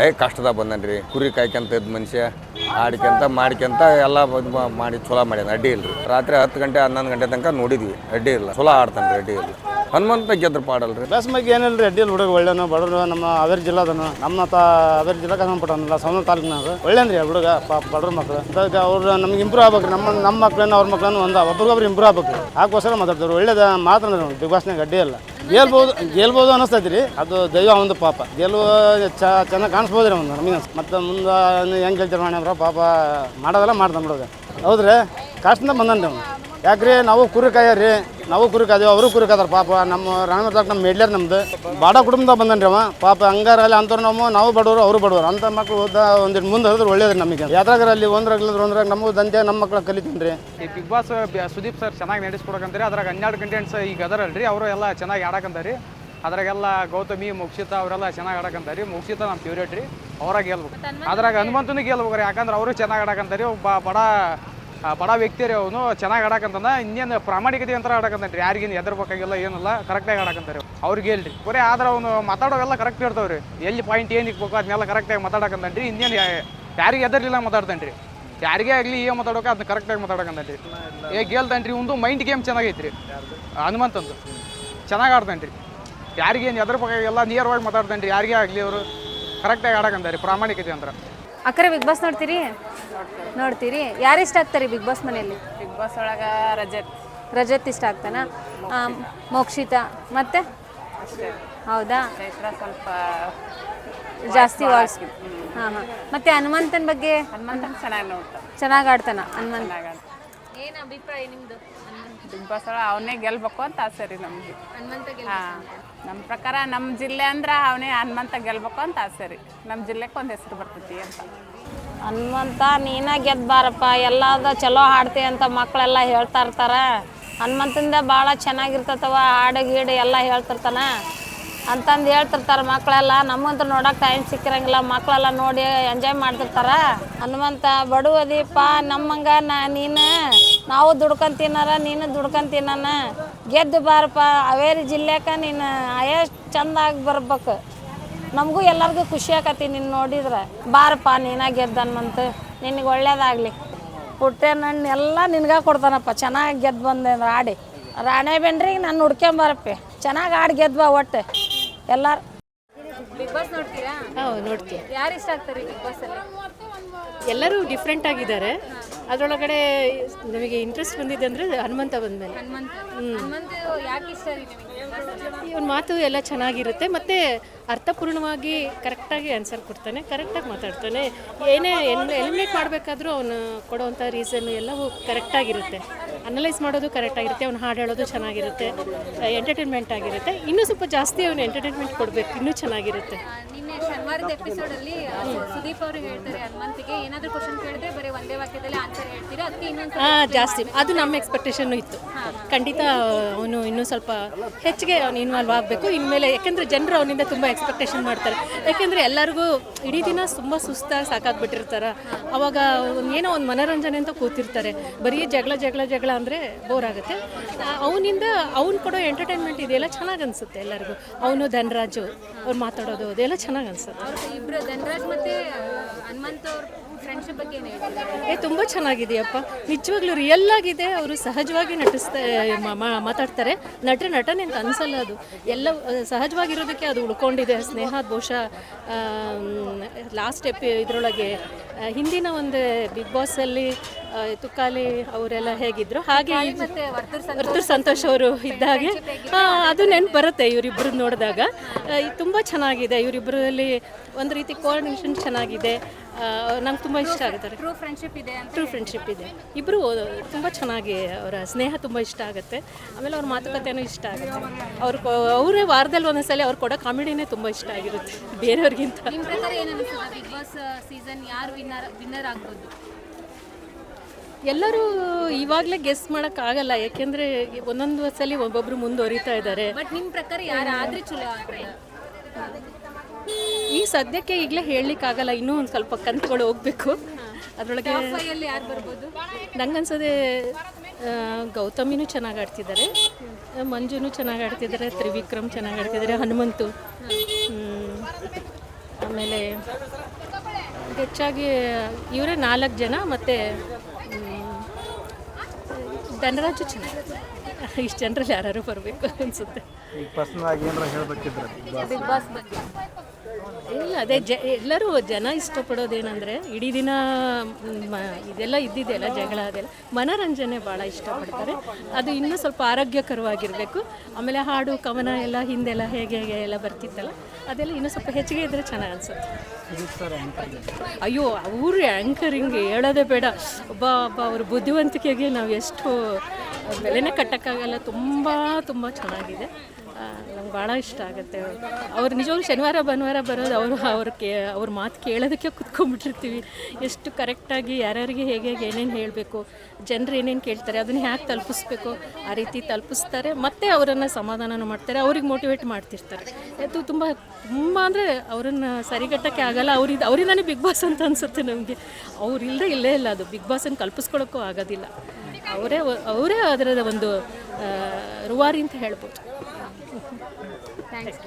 ಏ ಕಷ್ಟದಾಗ ಬಂದನ್ರಿ. ಕುರಿ ಕಾಯ್ಕೊಂತ ಇದ್ದ ಮನುಷ್ಯ, ಆಡ್ಕೊಂತ, ಮಾಡ್ಕೊಂತ ಎಲ್ಲ ಮಾಡಿ ಚಲೋ ಮಾಡ್ಯಾನ, ಅಡ್ಡಿ ಇಲ್ಲ ರೀ ರಾತ್ರಿ ಹತ್ತು ಗಂಟೆ, ಹನ್ನೊಂದು ಗಂಟೆ ತನಕ ನೋಡಿದ್ವಿ, ಅಡ್ಡಿ ಇಲ್ಲ. ಚಲೋ ಆಡ್ತಾನೆ ಅಡ್ಡಿ ಇಲ್ಲ ಹನುಮಂತ ಗೆದ್ರ ಪಾಡಲ್ರಿ? ಬಸ್ ಬಗ್ಗೆ ಏನಿಲ್ಲ ರೀ ಅಡ್ಡಿ ಹುಡುಗ ಒಳ್ಳೆನು ಬಡವರು ನಮ್ಮ ಹಾವೇರಿ ಜಿಲ್ಲಾದನು. ನಮ್ಮ ತ ಹಾವೇರಿ ಜಿಲ್ಲಾಗೆ ಸಂಪಟ್ಟನಲ್ಲ ಸೌಂದ ತಾಲೂಕಿನಾಗ ರೀ ಹುಡುಗ, ಪಾಪ ಬಡವ್ರ ಮಕ್ಳು. ಅದಕ್ಕೆ ಅವ್ರು ನಮ್ಗೆ ಇಂಪ್ರೂವ್ ಆಗ್ಬೇಕು ನಮ್ಮ ನಮ್ಮ ಮಕ್ಳನ್ನ, ಅವ್ರ ಮಕ್ಳನ್ನ ಒಂದು, ಒಬ್ರಿಗೊಬ್ರು ಇಂಪ್ರೂವ್ ಆಗ್ಬೇಕು ಹಾಕೋಸ್ಕರ ಮಾತಾಡ್ತಾರೆ ಒಳ್ಳೇದ ಮಾತ್ರ ಬಿಗ್ ಬಾಸ್ನಾಗ ಅಡ್ಡಿ ಇಲ್ಲ. ಗೆಲ್ಬೋದು ಗೆಲ್ಬೋದು ಅನಿಸ್ತೈತಿ ರೀ ಅದು ದೈವ ಒಂದು ಪಾಪ. ಗೆಲ್ಲುವ ಚೆನ್ನಾಗಿ ಕಾಣಿಸ್ಬೋದು ರೀ ಒಂದು ನಮಗೆ ಮತ್ತು ಮುಂದೆ ಹೆಂಗೆ ಗೆಲ್ತಾರೆ ಮಾಡ್ಯಾರ ಪಾಪ ಮಾಡೋದೆಲ್ಲ ಮಾಡ್ತಾನೆ ಹೌದ್ರೆ ಹೌದ್ರಿ? ಕಷ್ಟದಿಂದ ಬಂದನ್ರಿ ಅವ್ನು. ಯಾಕ್ರಿ, ನಾವು ಕುರಿ ಕಾಯ್ರಿ ನಾವು ಕುರಿ ಕಾದೇವು ಅವರು ಕುರಿ ಕಾದಾರ ಪಾಪ. ನಮ್ಮ ರಾಣದಾಗ ನಮ್ಮ ಮೇಡ್ಲರ್ ನಮ್ದು. ಬಾಡ ಕುಟುಂಬದಾಗ ಬಂದನ್ರಿ ಅವ. ಪಾಪ ಹಂಗಾರಲ್ಲಿ ಅಂಥವ್ರು ನಾವು ನಾವು ಬಡವರು, ಅವರು ಬಡವರು. ಅಂತ ಮಕ್ಳು ಓದ ಒಂದಿಟ್ಟು ಮುಂದೆ ಹೋದ್ರೆ ಒಳ್ಳೇದ್ರಿ ನಮಗೆ. ಯಾವ್ದ್ರಾಗಲ್ಲಿ ಒಂದ್ರಾಗ್ಲಿದ್ರೆ ಒಂದ್ರಾಗ ನಮಗೂ ದಂಧೆ, ನಮ್ಮ ಮಕ್ಳು ಕಲಿತೀನಿ ಬಿಗ್ ಬಾಸ್ ಸುದೀಪ್ ಸರ್ ಚೆನ್ನಾಗಿ ನಡೆಸ್ಕೊಡಕಂತಾರೆ. ಅದ್ರಾಗ ಹನ್ನೆರಡು ಕಂಟೆಂಟ್ಸ್ ಈಗ ಅದರಲ್ರಿ. ಅವರು ಎಲ್ಲ ಚೆನ್ನಾಗಿ ಆಡಕಂತಾರೆ. ಅದ್ರಾಗೆಲ್ಲ ಗೌತಮಿ, ಮುಕ್ಷಿತ ಅವರೆಲ್ಲ ಚೆನ್ನಾಗಿ ಆಡಕಂತಾರಿ. ಮುಕ್ಷಿತ ನಮ್ಮ ಫೇವ್ರೇಟ್ ರೀ. ಅವ್ರಾಗ ಗೆಲ್ಬೇಕು ಅದ್ರಾಗ ಹನುಮಂತನು ಗೆಲ್ಬೇಕು ರೀ ಯಾಕಂದ್ರೆ ಅವರು ಚೆನ್ನಾಗಿ ಆಡಕಂತಾರಿ. ಒಬ್ಬ ಬಡ ಬಡ ವ್ಯಕ್ತಿ ರೀ ಅವನು, ಚೆನ್ನಾಗಿ ಆಡಕಂತಾನ, ಇನ್ನೇನು ಪ್ರಾಮಾಣಿಕತೆ ಅಂತ ಆಡಕಂತಾನೆ ರೀ ಯಾರಿಗೇನು ಎದರ್ಬೇಕಾಗಿಲ್ಲ ಏನಿಲ್ಲ ಕರೆಕ್ಟಾಗಿ ಆಡಕಂತಾರೆ ಅವ್ರಿಗೆ ಹೇಳ್ರಿ. ಬರೀ ಆದ್ರೆ ಅವನು ಮಾತಾಡೋವೆಲ್ಲ ಕರೆಕ್ಟ್ ಇರ್ತಾವ್ರಿ ಎಲ್ಲಿ ಪಾಯಿಂಟ್ ಏನು ಇಕ್ಬೇಕು, ಅದನ್ನೆಲ್ಲ ಕರೆಕ್ಟಾಗಿ ಮಾತಾಡಕಂತಾನೆ ರೀ ಇನ್ನೇನು ಯಾರಿಗೆ ಎದರ್ಲಿಲ್ಲ ಮಾತಾಡ್ತಾನೆ ರೀ ಯಾರಿಗೇ ಆಗಲಿ ಏನು ಮಾತಾಡೋಕೆ ಅದನ್ನ ಕರೆಕ್ಟಾಗಿ ರೀ ಏ ಗೆಲ್ತಾನೆ ರೀ ಒಂದು ಮೈಂಡ್ ಗೇಮ್ ಚೆನ್ನಾಗೈತೆ ರೀ ಹನುಮಂತಂದು. ಚೆನ್ನಾಗಿ ಆಡ್ತಾನೆ ರೀ ಯಾರಿಗೇನು ಎದರ್ಬೇಕಾಗಿಲ್ಲ ನಿಯರ್ವಾಗಿ ಮಾತಾಡ್ತಾನೆ ರೀ ಯಾರಿಗೇ ಆಗಲಿ ಅವರು ಕರೆಕ್ಟಾಗಿ ಆಡಕಂತಾರೆ ಪ್ರಾಮಾಣಿಕತೆ ಅಂದ್ರೆ ಅಕ್ಕರೆ ಬಿಗ್ ಬಾಸ್ ನೋಡ್ತೀರಿ? ನೋಡ್ತೀರಿ. ಯಾರು ಇಷ್ಟ ಆಗ್ತಾರೆ ಬಿಗ್ ಬಾಸ್ ಮನೆಯಲ್ಲಿ? ಬಿಗ್ ಬಾಸ್ ಒಳಗೆ ರಜತ್. ರಜತ್ ಇಷ್ಟ ಆಗ್ತಾನ? ಮೋಕ್ಷಿತಾ ಮೋಕ್ಷಿತ. ಮತ್ತೆ? ಹೌದಾ? ಸ್ವಲ್ಪ ಜಾಸ್ತಿ ವಾಯ್ಸ್ ಹಾಂ ಹಾಂ. ಮತ್ತೆ ಹನುಮಂತನ ಬಗ್ಗೆ? ಹನುಮಂತನ ಚೆನ್ನಾಗಿ ನೋಡ್ತಾನೆ. ಚೆನ್ನಾಗಿ ಆಡ್ತಾನ ಹನುಮಂತ. ಏನು ಅಭಿಪ್ರಾಯ ನಿಮ್ಮದು ಬಿಗ್ ಬಾಸ್ ಒಳಗೆ ಅವನೇ ಗೆಲ್ಬೇಕು ಅಂತ ಆಸೆ ರೀ ನಮಗೆ. ಹನುಮಂತ ಹಾಂ ನಮ್ಮ ಪ್ರಕಾರ ನಮ್ಮ ಜಿಲ್ಲೆ ಅಂದ್ರೆ ಅವನೇ ಹನುಮಂತ ಗೆಲ್ಬೇಕು ಅಂತ ಆಸೆ ರೀ. ನಮ್ಮ ಜಿಲ್ಲೆಗೆ ಒಂದು ಹೆಸರು ಬರ್ತೈತಿ ಅಂತ. ಹನುಮಂತ ನೀನ ಗೆದ್ಬಾರಪ್ಪ ಎಲ್ಲದ ಚಲೋ ಹಾಡ್ತಿ ಅಂತ ಮಕ್ಕಳೆಲ್ಲ ಹೇಳ್ತಾ ಇರ್ತಾರ. ಹನುಮಂತಂದ ಭಾಳ ಚೆನ್ನಾಗಿರ್ತತವ ಹಾಡು ಗೀಡು ಎಲ್ಲ ಹೇಳ್ತಿರ್ತಾನ. ಅಂತಂದು ಹೇಳ್ತಿರ್ತಾರೆ ಮಕ್ಕಳೆಲ್ಲ ನಮ್ಮಂತೂ ನೋಡಕ್ಕೆ ಟೈಮ್ ಸಿಕ್ಕಿರಂಗಿಲ್ಲ ಮಕ್ಕಳೆಲ್ಲ ನೋಡಿ ಎಂಜಾಯ್ ಮಾಡ್ತಿರ್ತಾರ. ಹನುಮಂತ ಬಡವ ಅದೀಪ ನಮ್ಮಂಗ ನಾ ನೀನು. ನಾವು ದುಡ್ಕೊಂಡ್ ತಿನ್ನಾರ, ನೀನು ದುಡ್ಕೊಂಡ್ ಗೆದ್ದು ಬಾರಪ್ಪ, ಹಾವೇರಿ ಜಿಲ್ಲೆಕ ನೀನು ಎಷ್ಟು ಚಂದಾಗಿ ಬರ್ಬೇಕು. ನಮಗೂ ಎಲ್ಲರಿಗೂ ಖುಷಿ ಆಕತಿ ನಿನ್ನ ನೋಡಿದ್ರೆ. ಬಾರಪ್ಪ, ನೀನ ಗೆದ್ದನ್ಮಂತ ನಿನಗೆ ಒಳ್ಳೇದಾಗಲಿ. ಪುಟ್ಟೆನಣ್ಣು ಎಲ್ಲ ನಿನ್ಗೆ ಕೊಡ್ತಾನಪ್ಪ. ಚೆನ್ನಾಗಿ ಗೆದ್ದು ಬಂದೆ ಆಡಿ. ರಾಣೆ ಬೆಂಡ್ರಿಗೆ ನಾನು ಹುಡ್ಕೊಂಬರಪ್ಪಿ ಚೆನ್ನಾಗಿ ಆಡಿ ಗೆದ್ದು ಬಾ ಒಟ್ಟು. ಎಲ್ಲರೂ ಬಿಗ್ ಬಾಸ್ ನೋಡ್ತೀರಾ? ಹೌದು ನೋಡ್ತೀವಿ ಯಾರು ಇಷ್ಟ ಆಗ್ತಾರೆ ಬಿಗ್ ಬಾಸ್ ಅಲ್ಲಿ? ಎಲ್ಲರೂ ಡಿಫ್ರೆಂಟ್ ಆಗಿದ್ದಾರೆ. ಅದರೊಳಗಡೆ ನಮಗೆ ಇಂಟ್ರೆಸ್ಟ್ ಬಂದಿದೆ ಅಂದರೆ ಹನುಮಂತ ಬಂದಮೇಲೆ. ಹನುಮಂತ. ಹನುಮಂತ ಯಾಕೆ ಇಷ್ಟ ರೀ ನಿಮಗೆ? ಇವನ ಮಾತು ಎಲ್ಲ ಚೆನ್ನಾಗಿರುತ್ತೆ. ಮತ್ತು ಅರ್ಥಪೂರ್ಣವಾಗಿ ಕರೆಕ್ಟಾಗಿ ಆನ್ಸರ್ ಕೊಡ್ತಾನೆ ಕರೆಕ್ಟಾಗಿ ಮಾತಾಡ್ತಾನೆ. ಏನೇ ಎಲಿಮಿನೇಟ್ ಮಾಡಬೇಕಾದ್ರೂ ಅವನು ಕೊಡುವಂತ ರೀಸನ್ ಎಲ್ಲವೂ ಕರೆಕ್ಟಾಗಿರುತ್ತೆ ಅನಲೈಸ್ ಮಾಡೋದು ಕರೆಕ್ಟ್ ಆಗಿರುತ್ತೆ ಅವ್ನು ಹಾಡು ಹೇಳೋದು ಚೆನ್ನಾಗಿರುತ್ತೆ ಎಂಟರ್ಟೈನ್ಮೆಂಟ್ ಆಗಿರುತ್ತೆ. ಇನ್ನೂ ಸ್ವಲ್ಪ ಜಾಸ್ತಿ ಅವನು ಎಂಟರ್ಟೈನ್ಮೆಂಟ್ ಕೊಡಬೇಕು ಇನ್ನೂ ಚೆನ್ನಾಗಿರುತ್ತೆ. ನಿನ್ನೆ ಶನಿವಾರದ ಸುದೀಪ್ ಅವರು ಹೇಳ್ತಾರೆ ಹನುಮಂತಿಗೆ ಏನಾದ್ರೂ ಕ್ವಶನ್ ಕೇಳಿದ್ರೆ ಬರೀ ಒಂದೇ ವಾಕ್ಯದಲ್ಲಿ ಆನ್ಸರ್ ಹೇಳ್ತೀರಾ? ಅದಕ್ಕೆ ಇನ್ನೊಂದು ಹಾಂ ಜಾಸ್ತಿ. ಅದು ನಮ್ಮ ಎಕ್ಸ್ಪೆಕ್ಟೇಷನ್ ಇತ್ತು. ಖಂಡಿತ ಅವನು ಇನ್ನೂ ಸ್ವಲ್ಪ ಹೆಚ್ಚಿಗೆ ಅವನು ಇನ್ವಾಲ್ವ್ ಆಗಬೇಕು. ಇನ್ಮೇಲೆ ಯಾಕಂದ್ರೆ ಜನರು ಅವನಿಂದ ತುಂಬ ಎಕ್ಸ್ಪೆಕ್ಟೇಷನ್ ಮಾಡ್ತಾರೆ. ಯಾಕೆಂದರೆ ಎಲ್ಲರಿಗೂ ಇಡೀ ದಿನ ತುಂಬ ಸುಸ್ತಾಗಿ ಸಾಕಾಗ್ಬಿಟ್ಟಿರ್ತಾರೆ. ಅವಾಗ ಏನೋ ಒಂದು ಮನೋರಂಜನೆ ಅಂತ ಕೂತಿರ್ತಾರೆ. ಬರೀ ಜಗಳ ಜಗಳ ಜಗಳ ಅಂದರೆ ಬೋರ್ ಆಗುತ್ತೆ. ಅವನಿಂದ ಅವ್ನು ಕೊಡೋ ಎಂಟರ್ಟೈನ್ಮೆಂಟ್ ಇದೆಲ್ಲ ಚೆನ್ನಾಗಿ ಅನಿಸುತ್ತೆ ಎಲ್ಲರಿಗೂ. ಅವನು ಧನರಾಜು, ಅವ್ರು ಮಾತಾಡೋದು ಅದೆಲ್ಲ ಚೆನ್ನಾಗಿ ಅನಿಸುತ್ತೆ. ಇಬ್ಬರು ಧನರಾಜ್ ಮತ್ತೆ ಹನುಮಂತ ಅವ್ರ ಫ್ರೆಂಡ್ಶಿಪ್ ಬಗ್ಗೆ ಏನು ಹೇಳ್ತೀರಾ? ಏ ತುಂಬ ಚೆನ್ನಾಗಿದೆಯಪ್ಪ. ನಿಜವಾಗ್ಲೂ ರಿಯಲ್ ಆಗಿದೆ. ಅವರು ಸಹಜವಾಗಿ ನಟಿಸ್ತಾ ಮಾ- ಮಾ- ಮಾತಾಡ್ತಾರೆ. ನಟರ ನಟನೆ ಅಂತ ಅನ್ಸಲ್ಲ ಅದು. ಎಲ್ಲ ಸಹಜವಾಗಿರೋದಕ್ಕೆ ಅದು ಉಳ್ಕೊಂಡಿದೆ. ಸ್ನೇಹ ಬಹುಶಃ ಲಾಸ್ಟ್ ಎಪಿ ಇದರೊಳಗೆ ಹಿಂದಿನ ಒಂದು ಬಿಗ್ ಬಾಸಲ್ಲಿ ಅಲ್ಲಿ ತುಕಾಲಿ ಅವರೆಲ್ಲ ಹೇಗಿದ್ರು? ಹಾಗೆ ವರ್ತೂರ್ ಸಂತೋಷ್ ಅವರು ಇದ್ದಾಗೆ. ಹಾಂ ಅದು ನೆನ್ಪು ಬರುತ್ತೆ ಇವರಿಬ್ಬರು ನೋಡಿದಾಗ ತುಂಬ ಚೆನ್ನಾಗಿದೆ. ಇವರಿಬ್ಬರಲ್ಲಿ ಒಂದು ರೀತಿ ಕೋಆರ್ಡಿನೇಷನ್ ಚೆನ್ನಾಗಿದೆ. ನಂಗೆ ತುಂಬ ಇಷ್ಟ ಆಗುತ್ತೆ. ಟ್ರೂ ಫ್ರೆಂಡ್ಶಿಪ್ ಇದೆ ಅಂತ ಟ್ರೂ ಫ್ರೆಂಡ್ಶಿಪ್ ಇದೆ. ಇಬ್ಬರು ತುಂಬ ಚೆನ್ನಾಗಿ ಅವರ ಸ್ನೇಹ ತುಂಬ ಇಷ್ಟ ಆಗುತ್ತೆ. ಆಮೇಲೆ ಅವ್ರ ಮಾತುಕತೆನೂ ಇಷ್ಟ ಆಗುತ್ತೆ. ಅವ್ರ ಅವರೇ ವಾರದಲ್ಲಿ ಒಂದೊಂದ್ಸಲ ಅವ್ರು ಕೊಡೋ ಕಾಮಿಡಿನೇ ತುಂಬ ಇಷ್ಟ ಆಗಿರುತ್ತೆ. ಬೇರೆಯವ್ರಿಗಿಂತ. ನಿಮ್ಮ ಪ್ರಕಾರ ಏನು ಅನಿಸ್ತದೆ ಬಿಗ್ ಬಾಸ್ ಸೀಸನ್ ಯಾರು ವಿನ್ನರ್ ವಿನ್ನರ್ ಆಗ್ಬೋದು? ಎಲ್ಲರೂ ಇವಾಗಲೇ ಗೆಸ್ ಮಾಡೋಕ್ಕಾಗಲ್ಲ ಯಾಕೆಂದರೆ ಒಂದೊಂದು ಸಲ ಒಬ್ಬೊಬ್ಬರು ಮುಂದುವರಿತಾ ಇದ್ದಾರೆ. ಬಟ್ ನಿಮ್ಮ ಪ್ರಕಾರ ಯಾರು ಆದ್ರೆ ಚಲೋ ಈ ಸದ್ಯಕ್ಕೆ ಈಗಲೇ ಹೇಳಲಿಕ್ಕಾಗಲ್ಲ ಇನ್ನೂ ಒಂದು ಸ್ವಲ್ಪ ಕಂತುಗಳು ಹೋಗಬೇಕು. ಅದರೊಳಗೆ ನಂಗೆ ಯಾರು ಬರ್ಬೋದು? ನಂಗನ್ಸೋದೆ ಗೌತಮಿನೂ ಚೆನ್ನಾಗಿ ಆಡ್ತಿದ್ದಾರೆ ಮಂಜುನು ಚೆನ್ನಾಗಿ ಆಡ್ತಿದ್ದಾರೆ ತ್ರಿವಿಕ್ರಮ್ ಚೆನ್ನಾಗಿ ಆಡ್ತಿದ್ದಾರೆ ಹನುಮಂತು. ಆಮೇಲೆ ಹೆಚ್ಚಾಗಿ ಇವರೇ ನಾಲ್ಕು ಜನ ಮತ್ತು ಧನರಾಜು ಚೆನ್ನಾಗಿ ಇಷ್ಟು ಜನರಲ್ಲಿ ಯಾರು ಬರಬೇಕು ಅನಿಸುತ್ತೆ. ಬಿಗ್ ಬಾಸ್ ಬಗ್ಗೆ. ಇಲ್ಲ, ಅದೇ ಜ, ಎಲ್ಲರೂ ಜನ ಇಷ್ಟಪಡೋದೇನಂದರೆ ಇಡೀ ದಿನ, ಮ, ಇದೆಲ್ಲ ಇದ್ದಿದೆಯಲ್ಲ ಜಗಳ ಅದೆಲ್ಲ. ಮನೋರಂಜನೆ ಭಾಳ ಇಷ್ಟಪಡ್ತಾರೆ. ಅದು ಇನ್ನೂ ಸ್ವಲ್ಪ ಆರೋಗ್ಯಕರವಾಗಿರಬೇಕು. ಆಮೇಲೆ ಹಾಡು, ಕವನ ಎಲ್ಲ ಹಿಂದೆಲ್ಲ ಹೇಗೆ ಹೇಗೆ ಎಲ್ಲ ಬರ್ತಿತ್ತಲ್ಲ, ಅದೆಲ್ಲ ಇನ್ನೂ ಸ್ವಲ್ಪ ಹೆಚ್ಚಿಗೆ ಇದ್ದರೆ ಚೆನ್ನಾಗಿ ಅನಿಸುತ್ತೆ. ಅಯ್ಯೋ, ಅವರು ಆ್ಯಂಕರಿಂಗ್ ಹೇಳೋದೇ ಬೇಡ. ಒಬ್ಬ ಒಬ್ಬ ಅವ್ರ ಬುದ್ಧಿವಂತಿಕೆಗೆ ನಾವು ಎಷ್ಟು, ಬೆಲೆನೇ ಕಟ್ಟೋಕ್ಕಾಗಲ್ಲ, ತುಂಬ ತುಂಬ ಚೆನ್ನಾಗಿದೆ. ನಂಗೆ ಭಾಳ ಇಷ್ಟ ಆಗುತ್ತೆ. ಅವ್ರು ನಿಜವಾಗ್ಲೂ ಶನಿವಾರ, ಭಾನುವಾರ ಬರೋದು ಅವರು ಅವ್ರ ಕೇ ಅವ್ರ ಮಾತು ಕೇಳೋದಕ್ಕೆ ಕುತ್ಕೊಂಡ್ಬಿಟ್ಟಿರ್ತೀವಿ. ಎಷ್ಟು ಕರೆಕ್ಟಾಗಿ ಯಾರ್ಯಾರಿಗೆ ಹೇಗೆ ಹೇಗೆ ಏನೇನು ಹೇಳಬೇಕು, ಜನರು ಏನೇನು ಕೇಳ್ತಾರೆ, ಅದನ್ನು ಹೇಗೆ ತಲುಪಿಸ್ಬೇಕು, ಆ ರೀತಿ ತಲುಪಿಸ್ತಾರೆ, ಮತ್ತು ಅವರನ್ನು ಸಮಾಧಾನನೂ ಮಾಡ್ತಾರೆ, ಅವ್ರಿಗೆ ಮೋಟಿವೇಟ್ ಮಾಡ್ತಿರ್ತಾರೆ. ಅದು ತುಂಬ ತುಂಬ ಅಂದರೆ ಅವರನ್ನು ಸರಿಗಟ್ಟಕ್ಕೆ ಆಗಲ್ಲ ಅವ್ರಿದ್ದು ಅವರಿಂದಾನೇ ಬಿಗ್ ಬಾಸ್ ಅಂತ ಅನಿಸುತ್ತೆ ನಮಗೆ. ಅವ್ರು ಇಲ್ಲದೆ ಇಲ್ಲೇ ಇಲ್ಲ ಅದು. ಬಿಗ್ ಬಾಸನ್ನು ಕಲ್ಪಿಸ್ಕೊಳ್ಳೋಕ್ಕೂ ಆಗೋದಿಲ್ಲ. ಅವರೇ ಅವರೇ ಅದರ ಒಂದು ರೂವಾರಿ ಅಂತ ಹೇಳ್ಬೋದು. ಥ್ಯಾಂಕ್ಸ್